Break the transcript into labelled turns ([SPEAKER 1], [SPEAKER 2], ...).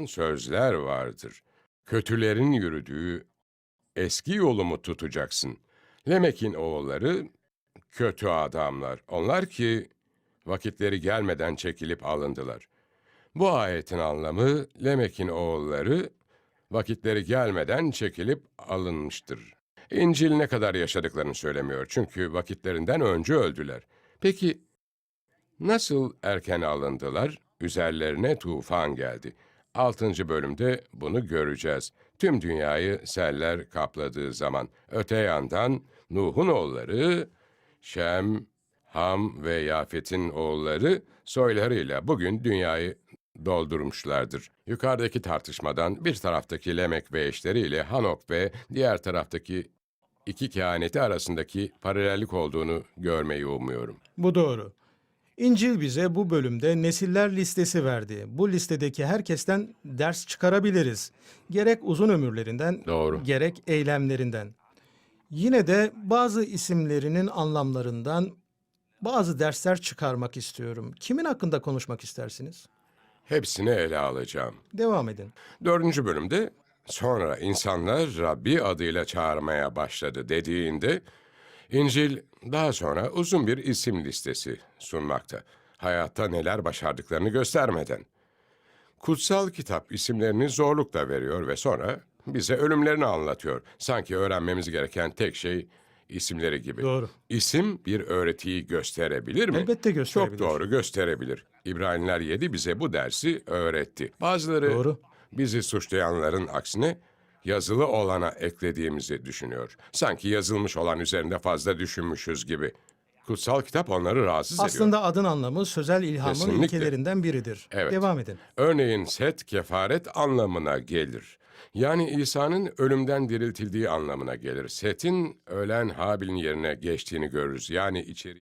[SPEAKER 1] anlatan sözler vardır. Kötülerin yürüdüğü eski yolumu tutacaksın. Lemek'in oğulları kötü adamlar. Onlar ki vakitleri gelmeden çekilip alındılar. Bu ayetin anlamı Lemek'in oğulları vakitleri gelmeden çekilip alınmıştır. İncil ne kadar yaşadıklarını söylemiyor çünkü vakitlerinden önce öldüler. Peki nasıl erken alındılar? Üzerlerine tufan geldi. 6. bölümde bunu göreceğiz. Tüm dünyayı seller kapladığı zaman öte yandan Nuh'un oğulları Şem, Ham ve Yafet'in oğulları soylarıyla bugün dünyayı doldurmuşlardır. Yukarıdaki tartışmadan bir taraftaki Lemek ve eşleriyle Hanok ve diğer taraftaki iki kehaneti arasındaki paralellik olduğunu görmeyi umuyorum.
[SPEAKER 2] Bu doğru. İncil bize bu bölümde nesiller listesi verdi. Bu listedeki herkesten ders çıkarabiliriz. Gerek uzun ömürlerinden,
[SPEAKER 1] Doğru.
[SPEAKER 2] gerek eylemlerinden. Yine de bazı isimlerinin anlamlarından bazı dersler çıkarmak istiyorum. Kimin hakkında konuşmak istersiniz?
[SPEAKER 1] Hepsini ele alacağım.
[SPEAKER 2] Devam edin.
[SPEAKER 1] Dördüncü bölümde sonra insanlar Rabbi adıyla çağırmaya başladı dediğinde İncil daha sonra uzun bir isim listesi sunmakta. Hayatta neler başardıklarını göstermeden. Kutsal kitap isimlerini zorlukla veriyor ve sonra bize ölümlerini anlatıyor. Sanki öğrenmemiz gereken tek şey isimleri gibi.
[SPEAKER 2] Doğru.
[SPEAKER 1] İsim bir öğretiyi gösterebilir mi?
[SPEAKER 2] Elbette gösterebilir.
[SPEAKER 1] Çok doğru gösterebilir. İbraniler 7 bize bu dersi öğretti. Bazıları
[SPEAKER 2] Doğru.
[SPEAKER 1] bizi suçlayanların aksine yazılı olana eklediğimizi düşünüyor. Sanki yazılmış olan üzerinde fazla düşünmüşüz gibi. Kutsal kitap onları rahatsız ediyor.
[SPEAKER 2] Aslında adın anlamı sözel ilhamın
[SPEAKER 1] Kesinlikle.
[SPEAKER 2] ilkelerinden biridir.
[SPEAKER 1] Evet.
[SPEAKER 2] Devam edin.
[SPEAKER 1] Örneğin set kefaret anlamına gelir. Yani İsa'nın ölümden diriltildiği anlamına gelir. Set'in ölen Habil'in yerine geçtiğini görürüz. Yani içeri